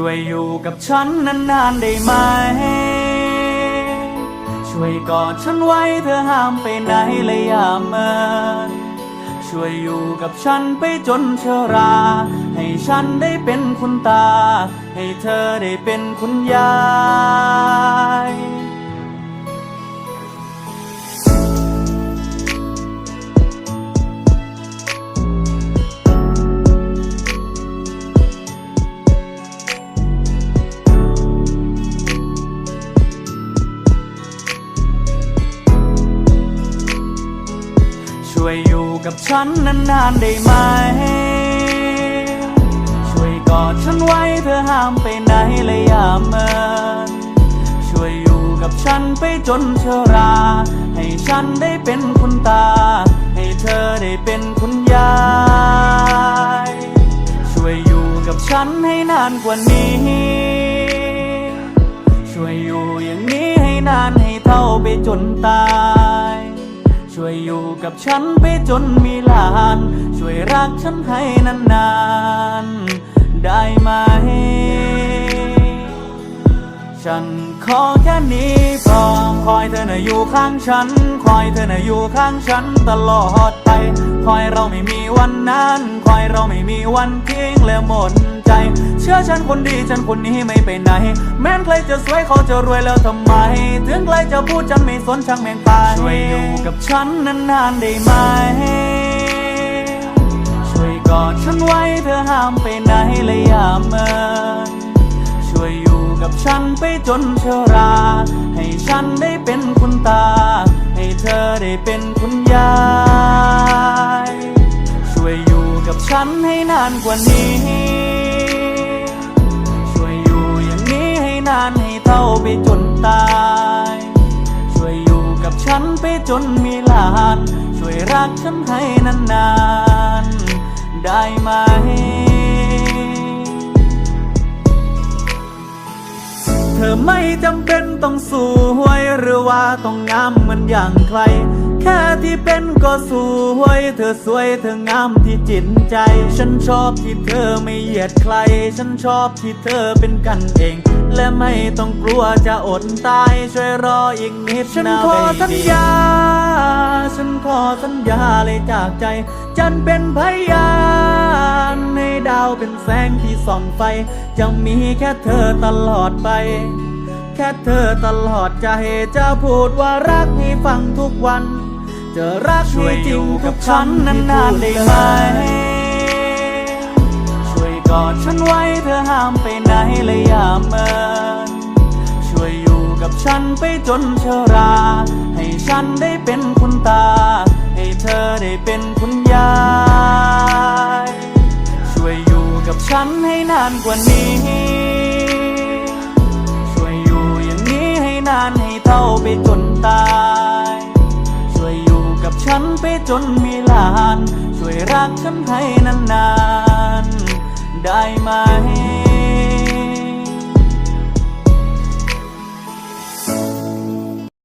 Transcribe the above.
ช่วยอยู่กับฉันนานๆได้ไหม ช่วยกอดฉันไว้เธอห้ามไปไหนเลยอย่าเมินช่วยอยู่กับฉันไปจนชรา ให้ฉันได้เป็นคุณตา ให้เธอได้เป็นคุณยาย กับฉันนานๆได้ไหม ช่วยกอดฉันไว้เธอห้ามไปไหนเลยอย่าเมินช่วยอยู่กับฉันไปจนเชรา ให้ฉันได้เป็นคุณตา ให้เธอได้เป็นคุณยาย ช่วยอยู่กับฉันให้นานกว่านี้ ช่วยอยู่อย่างนี้ให้นานให้เท่าไปจนตาย วยอยู่กับฉันไปจนมีหลาน ช่วยรักฉันให้นานๆ ได้ไหม ฉันขอแค่นี้พอคอยเธอน่ะอยู่ข้างฉัน คอยเธอน่ะอยู่ข้างฉันตลอดไป คอยเราไม่มีวันนั้น คอยเราไม่มีวันทิ้งและหมดใจ ชื่อฉันคนดีฉันคนนี้ไม่ไปไหน แม้นใครจะสวยเขาจะรวยแล้วทำไม ถึงใครจะพูดฉันไม่สนช่างแม่งปลายช่วยอยู่กับฉันนานๆได้ไหม ช่วยกอดฉันไว้เธอห้ามไปไหนเลยอย่าเมินช่วยอยู่กับฉันไปจนชรา ให้ฉันได้เป็นคุณตา ให้เธอได้เป็นคุณยายช่วยอยู่กับฉันให้นานกว่านี้านให้เท่าไปจนตาย ช่วยอยู่กับฉันไปจนมีหลาน ช่วยรักฉันให้นานๆ ได้ไหมเธอไม่จำเป็นต้องสวยหรือว่าต้องงามเหมือนอย่างใคร แค่ที่เป็นก็สวย เธอสวยเธองามที่จิตใจ ฉันชอบที่เธอไม่เหยียดใคร ฉันชอบที่เธอเป็นกันเอง และไม่ต้องกลัวจะอดตาย ช่วยรออีกนิดฉันขอสัญญา ฉันขอสัญญาเลยจากใจจันเป็นพยานให้ดาวเป็นแสงที่ส่องไฟ จะมีแค่เธอตลอดไปแค่เธอตลอดใจจะพูดว่ารักให้ฟังทุกวัน จะรักให้จริงทุกฉันนานๆได้ไหม ช่วยกอดฉันไว้เธอห้ามไปไหนเลยอย่าเมิน ช่วยอยู่กับฉันไปจนชรา ให้ฉันได้เป็นคุณตา ให้เธอได้เป็นคุณยาย ช่วยอยู่กับฉันให้นานกว่านี้ ช่วยอยู่อย่างนี้ให้นานให้เท่าไปจนตาย จนมีหลาน ช่วยรักฉันให้นานๆ ได้ไหม